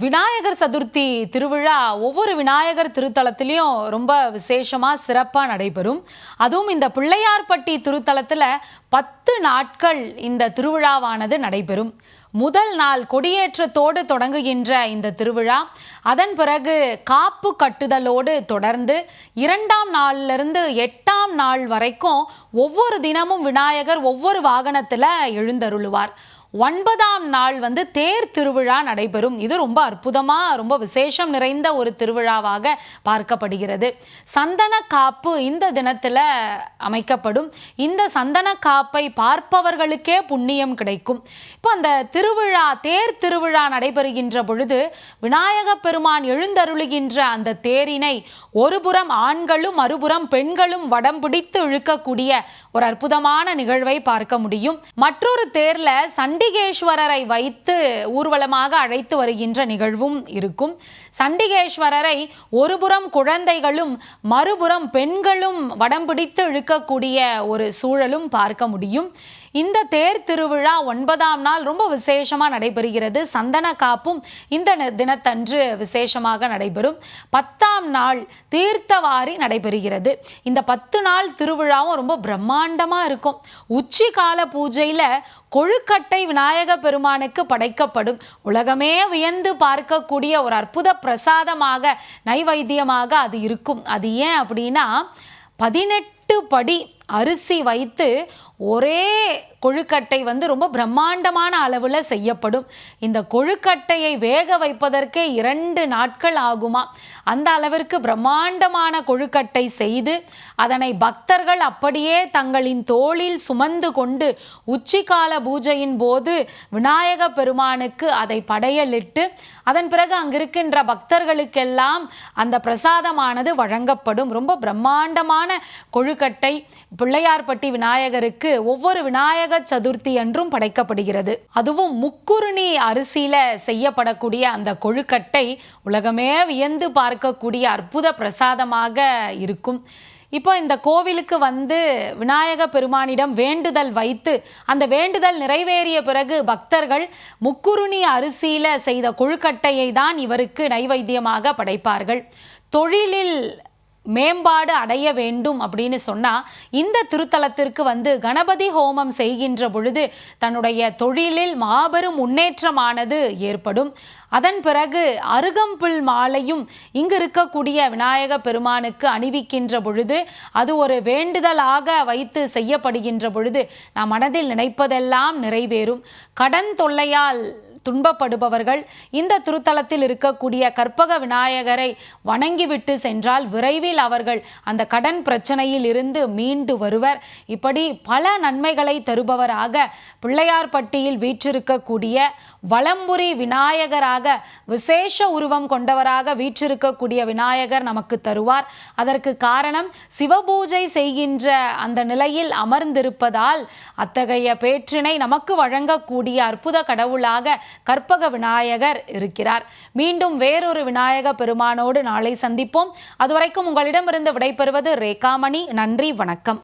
விநாயகர் சதுர்த்தி திருவிழா ஒவ்வொரு விநாயகர் திருத்தலத்திலையும் ரொம்ப விசேஷமாக சிறப்பாக நடைபெறும். அதுவும் இந்த பிள்ளையார்பட்டி திருத்தலத்தில் பத்து நாட்கள் இந்த திருவிழாவானது நடைபெறும். முதல் நாள் கொடியேற்றத்தோடு தொடங்குகின்ற இந்த திருவிழா. அதன் பிறகு காப்பு கட்டுதலோடு தொடர்ந்து இரண்டாம் நாளிலிருந்து எட்டாம் நாள் வரைக்கும் ஒவ்வொரு தினமும் விநாயகர் ஒவ்வொரு வாகனத்தில் எழுந்தருளுவார். ஒன்பதாம் நாள் வந்து தேர் திருவிழா நடைபெறும். இது ரொம்ப அற்புதமா ரொம்ப விசேஷம் நிறைந்த ஒரு திருவிழாவாக பார்க்கப்படுகிறது. சந்தன காப்பு இந்த தினத்துல அமைக்கப்படும். இந்த சந்தன காப்பை பார்ப்பவர்களுக்கே புண்ணியம் கிடைக்கும். இப்போ அந்த திருவிழா தேர் திருவிழா நடைபெறுகின்ற பொழுது விநாயக பெருமான் எழுந்தருளுகின்ற அந்த தேரினை ஒருபுறம் ஆண்களும் மறுபுறம் பெண்களும் வடம் பிடித்து இழுக்கக்கூடிய ஒரு அற்புதமான நிகழ்வை பார்க்க முடியும். மற்றொரு தேர்ல சண்டை சண்டிகேஸ்வரரை வைத்து ஊர்வலமாக அழைத்து வருகின்ற நிகழ்வும் இருக்கும். சண்டிகேஸ்வரரை ஒருபுறம் குழந்தைகளும் மறுபுறம் பெண்களும் வடம் பிடித்து இழுக்கக்கூடிய ஒரு சூழலும் பார்க்க முடியும். இந்த தேர் திருவிழா ஒன்பதாம் நாள் ரொம்ப விசேஷமாக நடைபெறுகிறது. சந்தன காப்பும் இந்த தினத்தன்று விசேஷமாக நடைபெறும். பத்தாம் நாள் தீர்த்தவாரி நடைபெறுகிறது. இந்த பத்து நாள் திருவிழாவும் ரொம்ப பிரம்மாண்டமாக இருக்கும். உச்சி கால பூஜையில் கொழுக்கட்டை விநாயக பெருமானுக்கு படைக்கப்படும். உலகமே வியந்து பார்க்கக்கூடிய ஒரு அற்புத பிரசாதமாக நைவைத்தியமாக அது இருக்கும். அது ஏன் அப்படின்னா பதினெட்டு படி அரிசி வைத்து ஒரே கொழுக்கட்டை வந்து ரொம்ப பிரம்மாண்டமான அளவில் செய்யப்படும். இந்த கொழுக்கட்டையை வேக வைப்பதற்கே இரண்டு நாட்கள் ஆகுமா? அந்த அளவிற்கு பிரம்மாண்டமான கொழுக்கட்டை செய்து அதனை பக்தர்கள் அப்படியே தங்களின் தோளில் சுமந்து கொண்டு உச்சிகால பூஜையின் போது விநாயக பெருமானுக்கு அதை படையலிட்டு அதன் பிறகு அங்கிருக்கின்ற பக்தர்களுக்கெல்லாம் அந்த பிரசாதமானது வழங்கப்படும். ரொம்ப பிரம்மாண்டமான கொழுக்கட்டை பிள்ளையார்பட்டி விநாயகருக்கு ஒவ்வொரு விநாயக சதுர்த்தி என்றும் படைக்கப்படுகிறது. அதுவும் முக்குருணி அரிசியில செய்யப்படக்கூடிய அந்த கொழுக்கட்டை உலகமே வியந்து பார்க்கக்கூடிய அற்புத பிரசாதமாக இருக்கும். இப்போ இந்த கோவிலுக்கு வந்து விநாயக பெருமானிடம் வேண்டுதல் வைத்து அந்த வேண்டுதல் நிறைவேறிய பிறகு பக்தர்கள் முக்குருணி அரிசியில செய்த கொழுக்கட்டையை தான் இவருக்கு நைவேத்தியமாக படைப்பார்கள். தொழிலில் மேம்பாடு அடைய வேண்டும் அப்படின்னு சொன்னால் இந்த திருத்தலத்திற்கு வந்து கணபதி ஹோமம் செய்கின்ற பொழுது தன்னுடைய தொழிலில் மாபெரும் முன்னேற்றமானது ஏற்படும். அதன் பிறகு அருகம்புல் மாலையும் இங்கு இருக்கக்கூடிய விநாயக பெருமானுக்கு அணிவிக்கின்ற பொழுது அது ஒரு வேண்டுதலாக வைத்து செய்யப்படுகின்ற பொழுது நாம் மனதில் நினைப்பதெல்லாம் நிறைவேறும். கடன் தொல்லையால் துன்பப்படுபவர்கள் இந்த திருத்தலத்தில் இருக்கக்கூடிய கற்பக விநாயகரை வணங்கிவிட்டு சென்றால் விரைவில் அவர்கள் அந்த கடன் பிரச்சனையில் இருந்து மீண்டு வருவர். இப்படி பல நன்மைகளை தருபவராக பிள்ளையார்பட்டியில் வீற்றிருக்கக்கூடிய வலம்புரி விநாயகராக விசேஷ உருவம் கொண்டவராக வீற்றிருக்கக்கூடிய விநாயகர் நமக்கு தருவார். அதற்கு காரணம் சிவபூஜை செய்கின்ற அந்த நிலையில் அமர்ந்திருப்பதால் அத்தகைய பேற்றினை நமக்கு வழங்கக்கூடிய அற்புத கடவுளாக கற்பக விநாயகர் இருக்கிறார். மீண்டும் வேறொரு விநாயக பெருமானோடு நாளை சந்திப்போம். அதுவரைக்கும் உங்களிடமிருந்து விடைபெறுவது ரேகாமணி. நன்றி வணக்கம்.